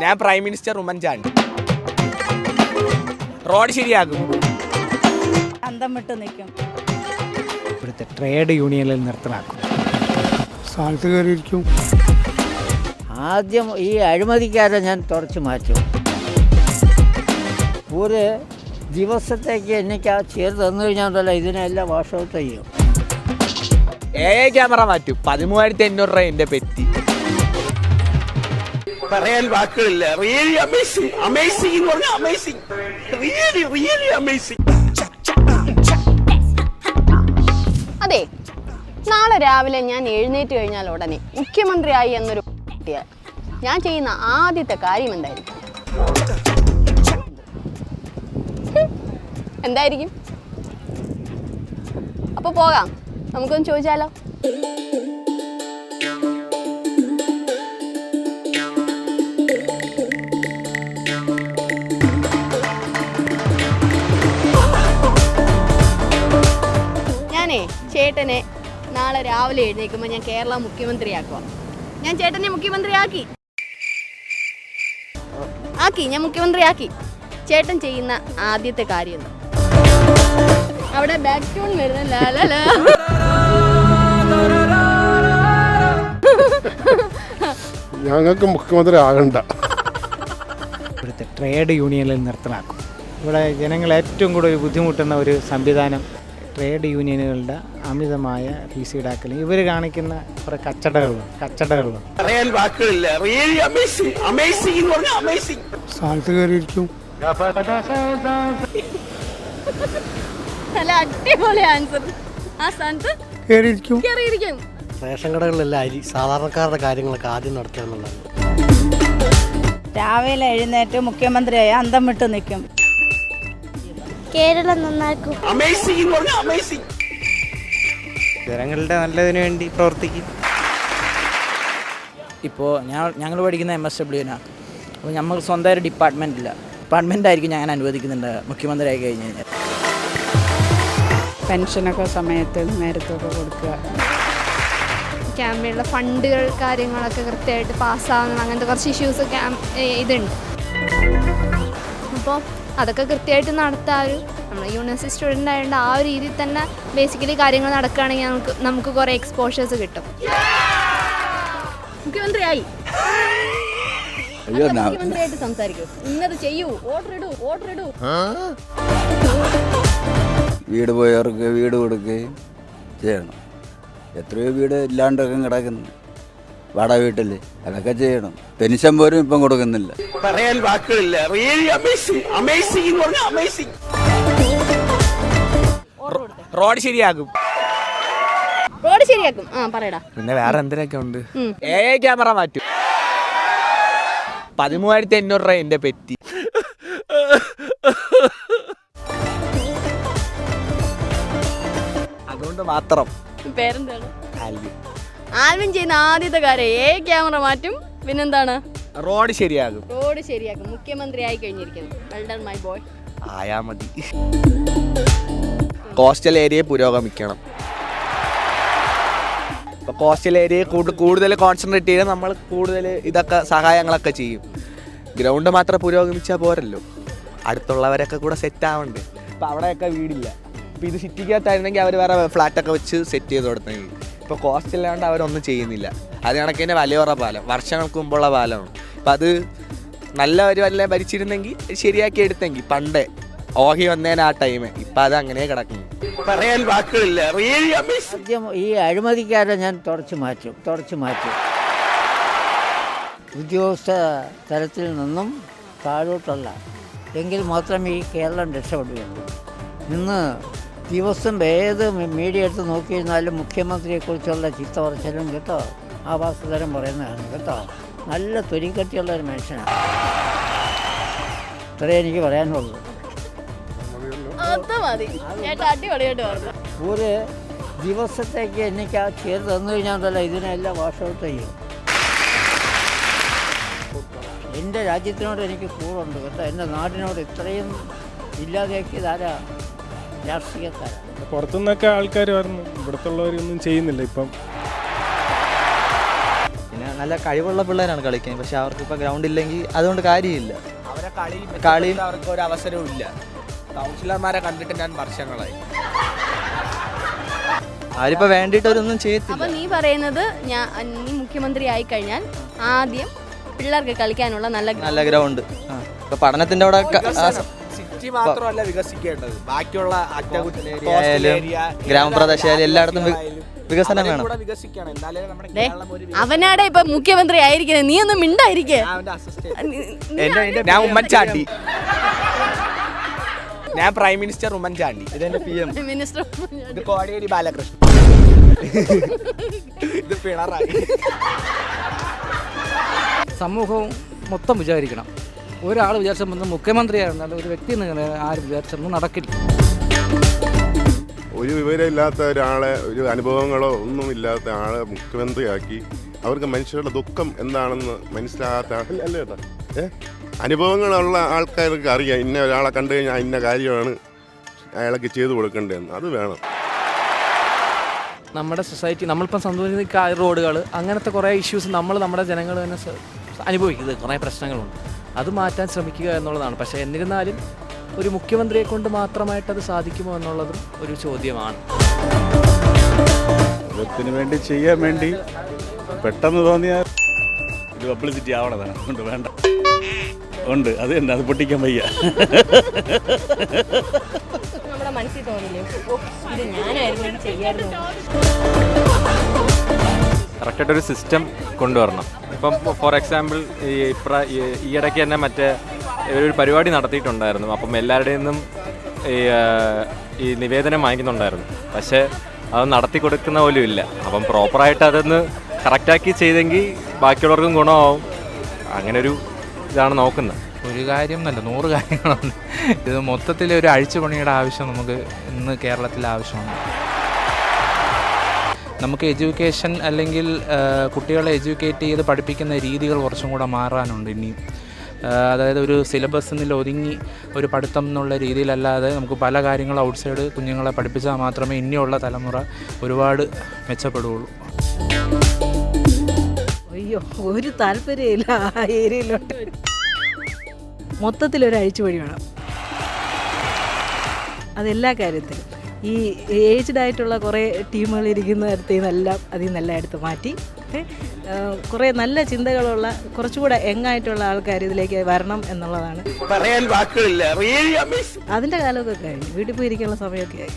ഞാൻ prime minister Oommen Chandy. Road ശരിയാകും. അന്തം വിട്ട് നിൽക്കും. ഇവിടുത്തെ ട്രേഡ് യൂണിയനിൽ നിർത്തലാക്കും. സ്ഥാനത്ത് കയറിയിരിക്കും. ആദ്യം ഈ അഴിമതിക്കാരെ ഞാൻ തുടച്ചു മാറ്റും. ഒരു ദിവസത്തേക്ക് എനിക്ക് ആ ചേർ തന്നു കഴിഞ്ഞാൽ ഇതിനെല്ലാം വാഷ് ഔട്ട് ചെയ്യും. എ ക്യാമറ മാറ്റും. പതിമൂവായിരത്തി അഞ്ഞൂറ് രൂപ എന്റെ പെറ്റി. പറയാൻ വാക്കുകളില്ല. റിയലി അമേസിംഗ് അമേസിംഗ് എന്ന് പറഞ്ഞാൽ അമേസിംഗ് റിയലി റിയലി അമേസിംഗ് അതെ നാളെ രാവിലെ ഞാൻ എഴുന്നേറ്റ് കഴിഞ്ഞാൽ ഉടനെ മുഖ്യമന്ത്രിയായി എന്നൊരു കിട്ടിയാൽ ഞാൻ ചെയ്യുന്ന ആദ്യത്തെ കാര്യം എന്തായിരിക്കും? എന്തായിരിക്കും? അപ്പൊ പോകാം. നമുക്കൊന്ന് ചോദിച്ചാലോ? ചേട്ടനെ നാളെ രാവിലെ എഴുന്നേൽക്കുമ്പോൾ ഞാൻ കേരള മുഖ്യമന്ത്രിയാക്കുക ഞാൻ ചേട്ടനെ മുഖ്യമന്ത്രിയാക്കി. ആക്കി ഞാൻ മുഖ്യമന്ത്രിയാക്കി. ചേട്ടൻ ചെയ്യുന്ന ആദ്യത്തെ കാര്യം? അവിടെ ബാക്ക് ടൂൺ വരുന്ന. ഞങ്ങൾക്ക് മുഖ്യമന്ത്രി ആകണ്ട. ഇവിടുത്തെ ട്രേഡ് യൂണിയനിൽ നിർത്തലാക്കും. ഇവിടെ ജനങ്ങൾ ഏറ്റവും കൂടുതൽ ബുദ്ധിമുട്ടുന്ന ഒരു സംവിധാനം ട്രേഡ് യൂണിയനുകളുടെ അമിതമായ ഫീസ് ഈടാക്കലും ഇവർ കാണിക്കുന്ന കുറെ കച്ചടകളും കച്ചടകളും. പറയാൻ വാക്കുകളില്ല. റിയലി അമേസിംഗ് അമേസിംഗ് എന്ന് പറഞ്ഞാൽ അമേസിംഗ് സ്ഥാനത്ത് കയറിയിരിക്കും. നല്ല അടിപൊളി ആൻസർ ആ സ്ഥാനത്ത് കയറിയിരിക്കും. കയറിയിരിക്കും. റേഷൻ കടകളിലെല്ലാം അരി സാധാരണക്കാരുടെ കാര്യങ്ങളൊക്കെ ആദ്യം നടത്തുക എന്നുള്ളതാണ്. രാവിലെ എഴുന്നേറ്റ് മുഖ്യമന്ത്രിയായി അന്തം വിട്ട് നിൽക്കും. കേരളം നന്നാക്കും. അമേസിംഗ് അമേസിംഗ് ജനങ്ങളുടെ നല്ലതിന് വേണ്ടി പ്രവർത്തിക്കും. ഇപ്പോൾ ഞാൻ ഞങ്ങൾ പഠിക്കുന്ന എം എസ് ഡബ്ല്യുവിനാണ് അപ്പോൾ നമുക്ക് സ്വന്തമായിട്ട് ഡിപ്പാർട്ട്മെന്റ് ഇല്ല ഡിപ്പാർട്ട്മെന്റ് ആയിരിക്കും ഞാൻ അനുവദിക്കുന്നുണ്ട് മുഖ്യമന്ത്രി ആയി കഴിഞ്ഞ് കഴിഞ്ഞാൽ. പെൻഷനൊക്കെ സമയത്ത് നേരത്തൊക്കെ കൊടുക്കുക. ക്യാമ്പിലുള്ള ഫണ്ടുകൾ കാര്യങ്ങളൊക്കെ കൃത്യമായിട്ട് പാസ്സാവുന്ന അങ്ങനത്തെ കുറച്ച് ഇഷ്യൂസ് ഇതുണ്ട്. അപ്പോൾ അതൊക്കെ കൃത്യമായിട്ട് നടത്താൻ ഒരു നമ്മൾ യൂണിവേഴ്സിറ്റി സ്റ്റുഡന്റ് ആയതുകൊണ്ട് ആ ഒരു രീതിയിൽ തന്നെ ബേസിക്കലി കാര്യങ്ങൾ നടക്കുകയാണെങ്കിൽ നമുക്ക് നമുക്ക് കുറേ എക്സ്പോഷേഴ്സ് കിട്ടും. മുഖ്യമന്ത്രിയായി അല്ല, മുഖ്യമന്ത്രിയായിട്ട് സംസാരിക്കൂ. ഇന്നത് ചെയ്യൂ. ഓർഡർ ഇടൂ ഓർഡർ ഇടൂ. വീട് പോയവർക്ക് വീട് കൊടുക്കുകയും ചെയ്യണം. എത്രയോ വീട് ഇല്ലാണ്ടൊക്കെ കിടക്കുന്നു. വാടക വീട്ടിൽ അതൊക്കെ ചെയ്യണം. പെൻഷൻ പോലും ഇപ്പം കൊടുക്കുന്നില്ല. പറയാൻ വാക്കുകളില്ല. റിയലി അമേസിംഗ് അമേസിംഗ് എന്ന് പറഞ്ഞാൽ അമേസിംഗ് റോഡ് ശരിയാകും റോഡ് ശരിയാക്കും. ആ പറയടാ. പിന്നെ വേറെ എന്തിനൊക്കെ ഉണ്ട്. എ ക്യാമറ മാറ്റും. പതിമൂവായിരത്തി അഞ്ഞൂറ് രൂപ എന്റെ പെറ്റി. അതുകൊണ്ട് മാത്രം. പേരെന്താണ്. ആൽവിൻ ചെയ്യുന്ന ആദ്യത്തെ കാര്യം ഏ ക്യാമറ മാറ്റും പിന്നെന്താണ്? റോഡ് ശരിയാകും. റോഡ് ശരിയാക്കും. മുഖ്യമന്ത്രി ആയി കഴിഞ്ഞിരിക്കുന്നു. മൈ ബോയ് ആയാ മതി. കോസ്റ്റൽ ഏരിയ പുരോഗമിക്കണം. കോസ്റ്റൽ ഏരിയ കൂടുതൽ കോൺസെൻട്രേറ്റ് ചെയ്താൽ നമ്മൾ കൂടുതൽ ഇതൊക്കെ സഹായങ്ങളൊക്കെ ചെയ്യും. ഗ്രൗണ്ട് മാത്രം പുരോഗമിച്ചാൽ പോരല്ലോ. അടുത്തുള്ളവരൊക്കെ കൂടെ സെറ്റ് ആവുന്നുണ്ട് അപ്പം അവിടെയൊക്കെ വീടില്ല. ഇപ്പൊ ഇത് സിറ്റിക്കകത്തായിരുന്നെങ്കിൽ അവർ വേറെ ഫ്ലാറ്റൊക്കെ വെച്ച് സെറ്റ് ചെയ്ത് കൊടുത്തെങ്കിൽ ഇപ്പൊ ഇല്ലാണ്ട് അവരൊന്നും ചെയ്യുന്നില്ല. അത് കണക്ക് തന്നെ വലയോറ പാലം. വർഷങ്ങൾക്ക് മുമ്പുള്ള പാലമാണ്. അപ്പം അത് നല്ല ഒരു വല്ല ഭരിച്ചിരുന്നെങ്കിൽ ശരിയാക്കി എടുത്തെങ്കിൽ. പണ്ടേ ഓഹി വന്നേന ആ ടൈം ഇപ്പം അത് അങ്ങനെ കിടക്കുന്നു. പറയാൻ വാക്കുകളില്ല. ഈ അഴിമതിക്കാരെ ഞാൻ തുടച്ചു മാറ്റും. തുടച്ചു മാറ്റും. ഉദ്യോഗസ്ഥ തലത്തിൽ നിന്നും താഴോട്ടല്ല എങ്കിൽ മാത്രമേ ഈ കേരളം രക്ഷപ്പെടുകയുള്ളൂ. ഇന്ന് ദിവസം ഏത് മീഡിയ എടുത്ത് നോക്കിയിരുന്നാലും മുഖ്യമന്ത്രിയെക്കുറിച്ചുള്ള ചിത്ത പറച്ചിലും കേട്ടോ വാസ്തുതരം പറയുന്നതാണ് കേട്ടോ. നല്ല തൊലിക്കട്ടിയുള്ള ഒരു മനുഷ്യനാണ്. ഇത്രയേ എനിക്ക് പറയാനുള്ളൂ. ഒരു ദിവസത്തേക്ക് എനിക്ക് ആ ചേർത്ത് തന്നു കഴിഞ്ഞാൽ ഇതിനെല്ലാം വാഷ് ഔട്ട് ചെയ്യും. എന്റെ രാജ്യത്തിനോട് എനിക്ക് കൂറുണ്ട് കേട്ടോ. എന്റെ നാടിനോട് ഇത്രയും ഇല്ലാതെയാക്കിയത് ആരാ? രാഷ്ട്രീയക്കാരാണ് പുറത്തുനിന്നൊക്കെ ആൾക്കാർ വരുന്നു ഇവിടുത്തുള്ളവരൊന്നും ചെയ്യുന്നില്ല ഇപ്പം. പിന്നെ നല്ല കഴിവുള്ള പിള്ളേരാണ് കളിക്കുന്നത് പക്ഷെ അവർക്ക് ഇപ്പം ഗ്രൗണ്ട് ഇല്ലെങ്കിൽ അതുകൊണ്ട് കാര്യമില്ല. അവരെ കളി കളി- അവർക്ക് ഒരു അവസരവും ഇല്ല. കൗൺസിലർമാരെ കണ്ടിട്ട് ഞാൻ വർഷങ്ങളായി. അവരിപ്പോൾ വേണ്ടിയിട്ടൊരൊന്നും അപ്പൊ ചെയ്യത്തില്ല നീ പറയുന്നത് ഞാൻ നീ മുഖ്യമന്ത്രി ആയി കഴിഞ്ഞാൽ ആദ്യം പിള്ളേർക്ക് കളിക്കാനുള്ള നല്ല നല്ല ഗ്രൗണ്ട് പഠനത്തിന്റെ അവിടെ സിറ്റി മാത്രമല്ല വികസിക്കേണ്ടത്. ബാക്കിയുള്ള ഗ്രാമപ്രദേശമായാലും എല്ലായിടത്തും വികസനം വേണം. അവനാടെ ഇപ്പൊ മുഖ്യമന്ത്രി ആയിരിക്കുന്നത് നീ ഒന്നും മിണ്ടായിരിക്കേ. ഞാൻ ഉമ്മൻചാണ്ടി. ഞാൻ പ്രൈം മിനിസ്റ്റർ ഉമ്മൻചാണ്ടി. ഇതെന്റെ പി എം മിനിസ്റ്റർ ഇത് കോടിയേരി ബാലകൃഷ്ണൻ. ഇത് പിണറായി. സമൂഹവും മൊത്തം വിചാരിക്കണം. ഒരാൾ വിചാരിച്ച മുഖ്യമന്ത്രിയായിരുന്നാലും ഒരു വ്യക്തി എന്ന് ആരും വിചാരിച്ചൊന്നും നടക്കില്ല. ഒരു വിവരമില്ലാത്ത ഒരാളെ ഒരു അനുഭവങ്ങളോ ഒന്നും ഇല്ലാത്ത ആളെ മുഖ്യമന്ത്രിയാക്കി അവർക്ക് മനുഷ്യരുടെ ദുഃഖം എന്താണെന്ന് മനസ്സിലാകാത്ത ആൾ- അല്ലേ ഏ? അനുഭവങ്ങളുള്ള ആൾക്കാർക്ക് അറിയാം. ഇന്ന ഒരാളെ കണ്ടു കഴിഞ്ഞാൽ ഇന്ന കാര്യമാണ് അയാൾക്ക് ചെയ്തു കൊടുക്കേണ്ടതെന്ന്. അത് വേണം. നമ്മുടെ സൊസൈറ്റി നമ്മളിപ്പം സംഭവിക്കുന്ന റോഡുകൾ അങ്ങനത്തെ കുറേ ഇഷ്യൂസ് നമ്മൾ നമ്മുടെ ജനങ്ങൾ തന്നെ അനുഭവിക്കുന്നത് കുറേ പ്രശ്നങ്ങളുണ്ട്. അത് മാറ്റാൻ ശ്രമിക്കുക എന്നുള്ളതാണ്. പക്ഷേ എന്നിരുന്നാലും ഒരു മുഖ്യമന്ത്രിയെ കൊണ്ട് മാത്രമായിട്ട് അത് സാധിക്കുമോ എന്നുള്ളതും ഒരു ചോദ്യമാണ്. ത്തിന് വേണ്ടി ചെയ്യാൻ വേണ്ടി പെട്ടെന്ന് തോന്നിയ ഒരു പബ്ലിസിറ്റി ആവണതാണ്. അതുകൊണ്ട് വേണ്ട. ഉണ്ട്. അത് തന്നെ. അത് പൊട്ടിക്കാൻ വയ്യ. നമ്മുടെ മനസ്സിൽ തോന്നില്ലേ? ഇത് ഞാനായിരുന്നു ചെയ്യായിരുന്നു. കറക്റ്റായിട്ടൊരു സിസ്റ്റം കൊണ്ടുവരണം. ഇപ്പം ഫോർ എക്സാമ്പിൾ ഈ ഇപ്ര ഈ- ഇടയ്ക്ക് തന്നെ മറ്റേ ഒരു പരിപാടി നടത്തിയിട്ടുണ്ടായിരുന്നു. അപ്പം എല്ലാവരുടെയും നിന്നും ഈ ഈ നിവേദനം വാങ്ങിക്കുന്നുണ്ടായിരുന്നു. പക്ഷേ അത് നടത്തി കൊടുക്കുന്ന പോലും ഇല്ല. അപ്പം പ്രോപ്പറായിട്ട് അതൊന്ന് കറക്റ്റാക്കി ചെയ്തെങ്കിൽ ബാക്കിയുള്ളവർക്കും ഗുണമാവും. അങ്ങനെ ഒരു ഇതാണ് നോക്കുന്നത്. ഒരു കാര്യം എന്നല്ല നൂറ് കാര്യങ്ങളുണ്ട് ഇത് മൊത്തത്തിൽ ഒരു അഴിച്ചുപണിയുടെ ആവശ്യം നമുക്ക് ഇന്ന് കേരളത്തിൽ ആവശ്യമാണ്. നമുക്ക് എഡ്യൂക്കേഷൻ അല്ലെങ്കിൽ കുട്ടികളെ എഡ്യൂക്കേറ്റ് ചെയ്ത് പഠിപ്പിക്കുന്ന രീതികൾ കുറച്ചും കൂടെ മാറാനുണ്ട് ഇനിയും. അതായത് ഒരു സിലബസ് എന്നിൽ ഒതുങ്ങി ഒരു പഠിത്തം എന്നുള്ള രീതിയിലല്ലാതെ നമുക്ക് പല കാര്യങ്ങളും ഔട്ട് സൈഡ് കുഞ്ഞുങ്ങളെ പഠിപ്പിച്ചാൽ മാത്രമേ ഇനിയുള്ള തലമുറ ഒരുപാട് മെച്ചപ്പെടുകയുള്ളൂ. അയ്യോ ഒരു താല്പര്യമില്ല ആ ഏരിയയിലോട്ട്. മൊത്തത്തിലൊരു അഴിച്ചുപണി വേണം. അതെല്ലാ കാര്യത്തിലും. ഈ ഏജ്ഡ് ആയിട്ടുള്ള കുറേ ടീമുകൾ ഇരിക്കുന്ന അടുത്ത് നിന്നെല്ലാം അതിൽ നിന്നെല്ലാം എടുത്ത് മാറ്റി. കുറേ നല്ല ചിന്തകളുള്ള കുറച്ചുകൂടെ എങ്ങായിട്ടുള്ള ആൾക്കാർ ഇതിലേക്ക് വരണം എന്നുള്ളതാണ്. പറയാൻ വാക്കുകളില്ല. അതിന്റെ കാലമൊക്കെ കഴിഞ്ഞു. വീട്ടിൽ പോയി ഇരിക്കാനുള്ള സമയമൊക്കെ ആയി.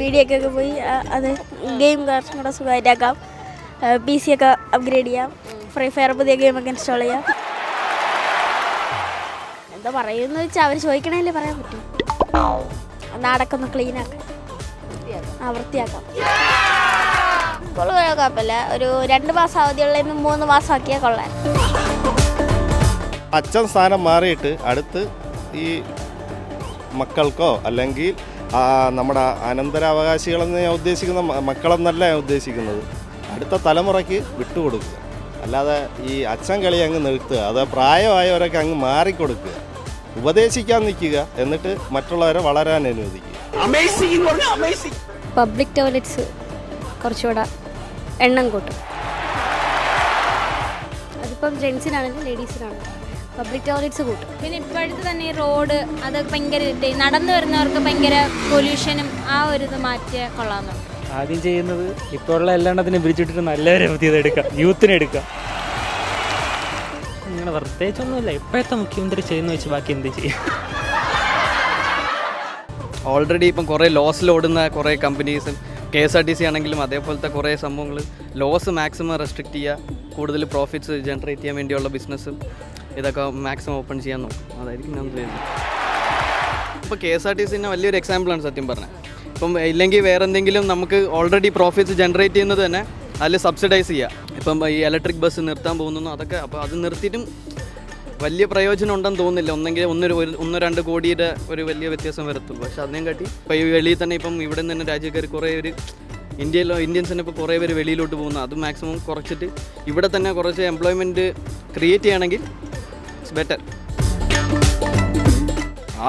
മീഡിയക്കൊക്കെ പോയി അത് ഗെയിം കുറച്ചും കൂടെ സുഖമായിട്ടാക്കാം. പി സി ഒക്കെ അപ്ഗ്രേഡ് ചെയ്യാം. ഫ്രീ ഫയർ പുതിയ ഗെയിമൊക്കെ ഇൻസ്റ്റാൾ ചെയ്യാം. എന്താ പറയുമെന്ന് വെച്ചാൽ അവർ ചോദിക്കണേലേ പറയാൻ പറ്റും. നാടൊക്കെ ഒന്ന് ക്ലീൻ ആക്കാം. ആ വൃത്തിയാക്കാം. ഇപ്പോൾ കുഴപ്പമില്ല. ഒരു രണ്ട് മാസം അവധിയുള്ള മൂന്ന് മാസം ആക്കിയാൽ കൊള്ളാൻ. അച്ഛൻ സ്ഥാനം മാറിയിട്ട് അടുത്ത് ഈ മക്കൾക്കോ അല്ലെങ്കിൽ നമ്മുടെ അനന്തരാവകാശികളെന്ന് ഞാൻ ഉദ്ദേശിക്കുന്ന മക്കളെന്നല്ല ഞാൻ ഉദ്ദേശിക്കുന്നത്. അടുത്ത തലമുറയ്ക്ക് വിട്ടുകൊടുക്കുക. അല്ലാതെ ഈ അച്ഛൻ കളി അങ്ങ് നിർത്തുക. അത് പ്രായമായവരൊക്കെ അങ്ങ് മാറിക്കൊടുക്കുക. ഉപദേശിക്കാൻ നിൽക്കുക എന്നിട്ട് മറ്റുള്ളവരെ വളരാൻ അനുവദിക്കുക. പബ്ലിക് ടോയ്ലറ്റ്സ് കുറച്ചുകൂടെ എണ്ണം കൂട്ടും. അതിപ്പം ജെൻസിനാണെങ്കിലും ലേഡീസിനാണെങ്കിലും പബ്ലിക് ടോയ്ലറ്റ്സ് കൂട്ടും. പിന്നെ ഇപ്പോഴത്തെ തന്നെ ഈ റോഡ് അത് ഭയങ്കര നടന്നു വരുന്നവർക്ക് ഭയങ്കര പൊല്യൂഷനും ആ ഒരു ഇത് മാറ്റിയ കൊള്ളാമെന്നുണ്ട് ആദ്യം ചെയ്യുന്നത് ഇപ്പോഴുള്ള എല്ലാണ്ണത്തിനും പിരിച്ചിട്ടിട്ട് നല്ലവരെ എടുക്കാം യൂത്തിനെ എടുക്കാം അങ്ങനെ പ്രത്യേകിച്ചൊന്നുമില്ല. ഇപ്പോഴത്തെ മുഖ്യമന്ത്രി ചെയ്യുന്ന വെച്ച് ബാക്കി എന്ത് ചെയ്യും. ഓൾറെഡി ഇപ്പം കുറേ ലോസിലോടുന്ന കുറേ കമ്പനീസും K S R T C ആണെങ്കിലും അതേപോലത്തെ കുറേ സംഭവങ്ങൾ ലോസ് മാക്സിമം റെസ്ട്രിക്റ്റ് ചെയ്യുക കൂടുതൽ പ്രോഫിറ്റ്സ് ജനറേറ്റ് ചെയ്യാൻ വേണ്ടിയുള്ള ബിസിനസ്സും ഇതൊക്കെ മാക്സിമം ഓപ്പൺ ചെയ്യാൻ നോക്കും. അതായിരിക്കും ഞാൻ ചെയ്യുന്നത് ഇപ്പോൾ കെ എസ് ആർ ടി സിന്റെ വലിയൊരു എക്സാമ്പിളാണ് സത്യം പറഞ്ഞത് ഇപ്പം ഇല്ലെങ്കിൽ വേറെ എന്തെങ്കിലും നമുക്ക് ഓൾറെഡി പ്രോഫിറ്റ്സ് ജനറേറ്റ് ചെയ്യുന്നത് തന്നെ അതിൽ സബ്സിഡൈസ് ചെയ്യുക ഇപ്പം ഈ ഇലക്ട്രിക് ബസ് നിർത്താൻ പോകുന്നു അതൊക്കെ അപ്പോൾ അത് നിർത്തിയിട്ടും വലിയ പ്രയോജനം ഉണ്ടെന്ന് തോന്നുന്നില്ല. ഒന്നെങ്കിൽ ഒന്നൊരു ഒന്നോ രണ്ട് കോടിയുടെ ഒരു വലിയ വ്യത്യാസം വരത്തുള്ളൂ പക്ഷെ അതിനെയും കാട്ടി ഇപ്പോൾ ഈ വെളിയിൽ തന്നെ ഇപ്പം ഇവിടെ നിന്ന് തന്നെ രാജ്യക്കാർ കുറേ ഒരു ഇന്ത്യയിലോ ഇന്ത്യൻസ് തന്നെ ഇപ്പോൾ കുറേ പേര് വെളിയിലോട്ട് പോകുന്നു. അത് മാക്സിമം കുറച്ചിട്ട് ഇവിടെ തന്നെ കുറച്ച് എംപ്ലോയ്മെന്റ് ക്രിയേറ്റ് ചെയ്യണമെങ്കിൽ ഇറ്റ്സ് ബെറ്റർ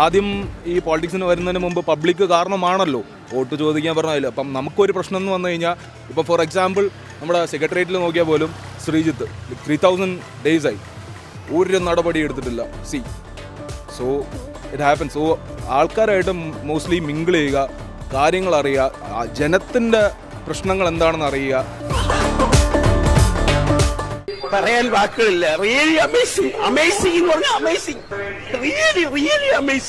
ആദ്യം ഈ പോളിറ്റിക്സിന് വരുന്നതിന് മുമ്പ് പബ്ലിക് കാരണമാണല്ലോ വോട്ട് ചോദിക്കാൻ പറഞ്ഞില്ല അപ്പം നമുക്കൊരു പ്രശ്നം എന്ന് വന്നു കഴിഞ്ഞാൽ ഇപ്പം ഫോർ എക്സാമ്പിൾ നമ്മുടെ സെക്രട്ടേറിയറ്റിൽ നോക്കിയാൽ പോലും ശ്രീജിത്ത് ത്രീ തൗസൻഡ് ഡേയ്സ് ആയി. ഒരു നടപടി എടുത്തിട്ടില്ല. See so it happen so ആൾക്കാരായിട്ട് മോസ്റ്റ്ലി മിങ്കിൾ ചെയ്യുക കാര്യങ്ങൾ അറിയുക ജനത്തിന്റെ പ്രശ്നങ്ങൾ എന്താണെന്ന് അറിയുക. പറയാൻ വാക്കുകളില്ല. റിയലി അമേസിംഗ് അമേസിംഗ് എന്ന് പറഞ്ഞാൽ അമേസിംഗ് റിയലി റിയലി അമേസിംഗ്